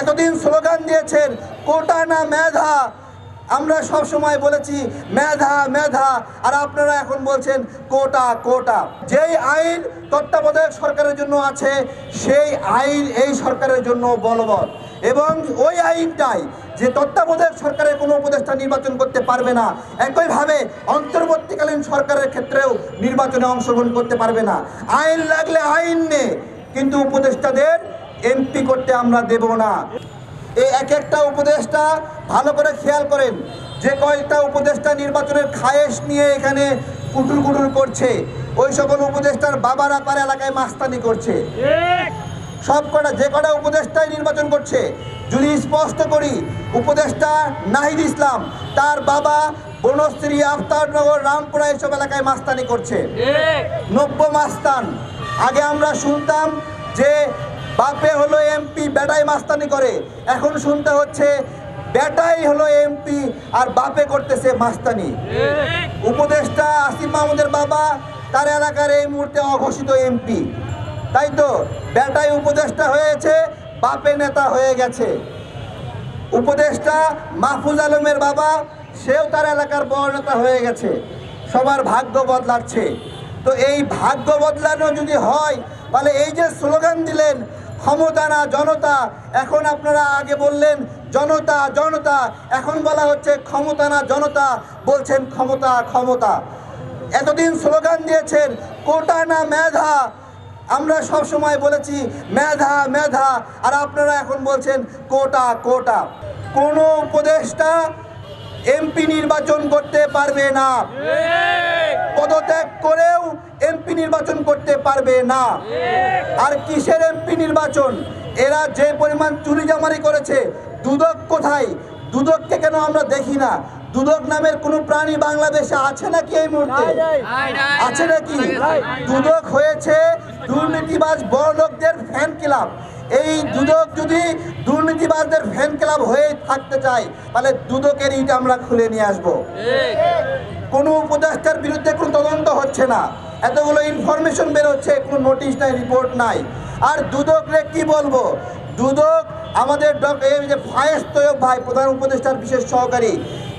এতদিন স্লোগান দিয়েছেন, কোটা না মেধা। আমরা সব সময় বলেছি, মেধা মেধা। আর আপনারা এখন বলছেন, কোটা কোটা। যেই আইন তত্ত্বাবধায়ক সরকারের জন্য আছে, সেই আইন এই সরকারের জন্য বলবৎ। এবং ওই আইনটাই যে তত্ত্বাবধায়ক সরকারের কোনো উপদেষ্টা নির্বাচন করতে পারবে না, একইভাবে অন্তর্বর্তীকালীন সরকারের ক্ষেত্রেও নির্বাচনে অংশগ্রহণ করতে পারবে না। আইন লাগলে আইন নে, কিন্তু উপদেষ্টাদের এমপি করতে আমরা দেব না। এই এক একটা উপদেষ্টা ভালো করে খেয়াল করেন যে কয়েকটা উপদেষ্টা নির্বাচনের খায়েশ নিয়ে এখানে কুটুর কুটুর করছে ওই সকল উপদেষ্টার বাবারা পার এলাকায় মাস্তানি করছে। সব কটা যে কটা উপদেষ্টাই নির্বাচন করছে যদি স্পষ্ট করি উপদেষ্টা নাহিদ ইসলাম তার বাবা বনশ্রী আফতারনগর রামপুরা এসব এলাকায় মাস্তানি করছে। নব্য মাস্তান। আগে আমরা শুনতাম যে বাপে হলো এমপি, বেটাই মাস্তানি করে। এখন শুনতে হচ্ছে বেটাই হলো এমপি আর বাপে করতেছে মাস্তানি। উপদেষ্টা আসিফ মাহমুদের বাবা তার এলাকার এই মুহূর্তে অঘোষিত এমপি। তাই তো বেটাই উপদেষ্টা হয়েছে, বাপে নেতা হয়ে গেছে। উপদেষ্টা মাহফুজ আলমের বাবা, সেও তার এলাকার বড় নেতা হয়ে গেছে। সবার ভাগ্য বদলাচ্ছে। তো এই ভাগ্য বদলানো যদি হয়, তাহলে এই যে স্লোগান দিলেন ক্ষমতা না, জনতা। এখন আপনারা আগে বললেন, জনতা জনতা। এখন বলা হচ্ছে ক্ষমতা না, জনতা। বলছেন ক্ষমতা ক্ষমতা। এতদিন স্লোগান দিয়েছেন, কোটা না মেধা। আমরা সব সময় বলেছি, মেধা মেধা। আর আপনারা এখন বলছেন, কোটা কোটা। কোনো উপদেষ্টা এমপি নির্বাচন করতে পারবে না। পদত্যাগ করেও এমপি নির্বাচন করতে পারবে না। আর কিসের এমপি নির্বাচন? এরা যে পরিমাণ চুরি জামারি করেছে, দুদক কোথায়? দুদককে কেন আমরা দেখি না? দুদক নামের কোনো প্রাণী বাংলাদেশে আছে নাকি এই মুহূর্তে? আছে নাকি? দুদক হয়েছে দুর্নীতিবাজ বড় লোকদের ফ্যান ক্লাব। এই দুদক যদি দুর্নীতিবাজদের ফ্যান ক্লাব হয়ে থাকতে চায়, তাহলে দুদকের ইট আমরা খুলে নিয়ে আসব। কোনো উপদেষ্টার বিরুদ্ধে কোনো তদন্ত হচ্ছে না। এতগুলো ইনফরমেশন বেরোচ্ছে কোনো নোটিশ নাই রিপোর্ট নাই। আর দুদকরে কি বলব? দুদক আমাদের এই যে ফায়েজ তৈয়ব ভাই, প্রধান উপদেষ্টার বিশেষ সহকারী,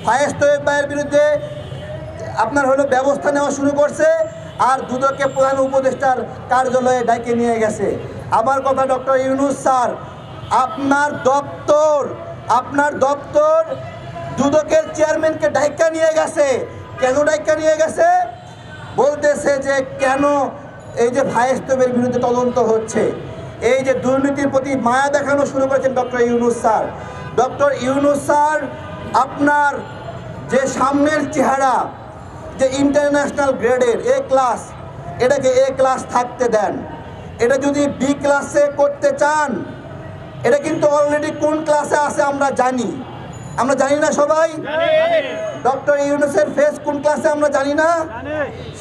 ফায়েজ তৈয়ব ভাইয়ের বিরুদ্ধে আপনার হলো ব্যবস্থা নেওয়া শুরু করছে, আর দুদককে প্রধান উপদেষ্টার কার্যালয়ে ডাকে নিয়ে গেছে। আমার কথা ডক্টর ইউনুস স্যার, আপনার দপ্তর আপনার দপ্তর দুদকের চেয়ারম্যানকে ডাইকা নিয়ে গেছে। কেন ডাইকা নিয়ে গেছে? বলতেছে যে কেন এই যে ভাইস্তবের বিরুদ্ধে তদন্ত হচ্ছে। এই যে দুর্নীতির প্রতি মায়া দেখানো শুরু করেছেন doctor Yunus sir. Doctor Yunus sir, আপনার যে সামনের চেহারা, যে ইন্টারন্যাশনাল গ্রেডের এ ক্লাস, এটাকে এ ক্লাস থাকতে দেন। এটা যদি বি ক্লাসে করতে চান, এটা কিন্তু অলরেডি কোন ক্লাসে আছে আমরা জানি। আমরা জানি না সবাই? ডক্টর ইউনুসের ফেস কোন ক্লাসে আমরা জানি না?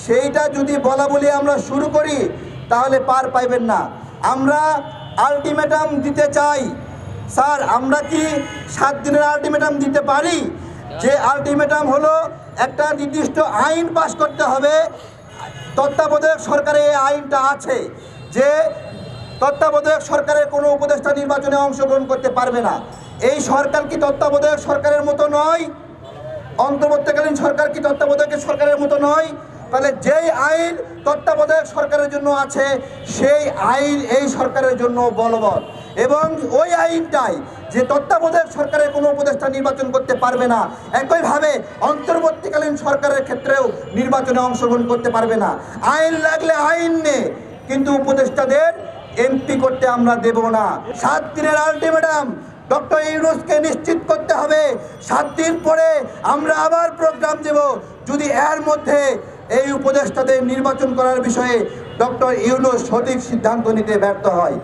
সেইটা যদি বলা বলি আমরা শুরু করি, তাহলে পার পাইবেন না। আমরা আলটিমেটাম দিতে চাই। স্যার, আমরা কি সাত দিনের আলটিমেটাম দিতে পারি? যে আলটিমেটাম হলো একটা নির্দিষ্ট আইন পাশ করতে হবে। তত্ত্বাবধায়ক সরকারে এই আইনটা আছে। যে তত্ত্বাবধায়ক সরকারের কোনো উপদেষ্টা নির্বাচনে অংশগ্রহণ করতে পারবে না। এই সরকার কি তত্ত্বাবধায়ক সরকারের মতো নয়? অন্তর্বর্তীকালীন সরকার কি তত্ত্বাবধায়ক সরকারের মতো নয়? তাহলে যেই আইন তত্ত্বাবধায়ক সরকারের জন্য আছে, সেই আইন এই সরকারের জন্য বলবৎ। এবং ওই আইনটাই যে তত্ত্বাবধায়ক সরকারের কোনো উপদেষ্টা নির্বাচন করতে পারবে না, একইভাবে অন্তর্বর্তীকালীন সরকারের ক্ষেত্রেও নির্বাচনে অংশগ্রহণ করতে পারবে না। আইন লাগলে আইন নে। কিন্তু উপদেষ্টাদের এমপি করতে আমরা দেব না। সাত দিনের আলটিমেটাম, ডক্টর ইউরোসকে নিশ্চিত করতে হবে। সাত দিন পরে আমরা আবার প্রোগ্রাম দেব। যদি এর মধ্যে এই উপদেষ্টাদের নির্বাচন করার বিষয়ে ডক্টর ইউনুস সঠিক সিদ্ধান্ত নিতে ব্যর্থ হয়।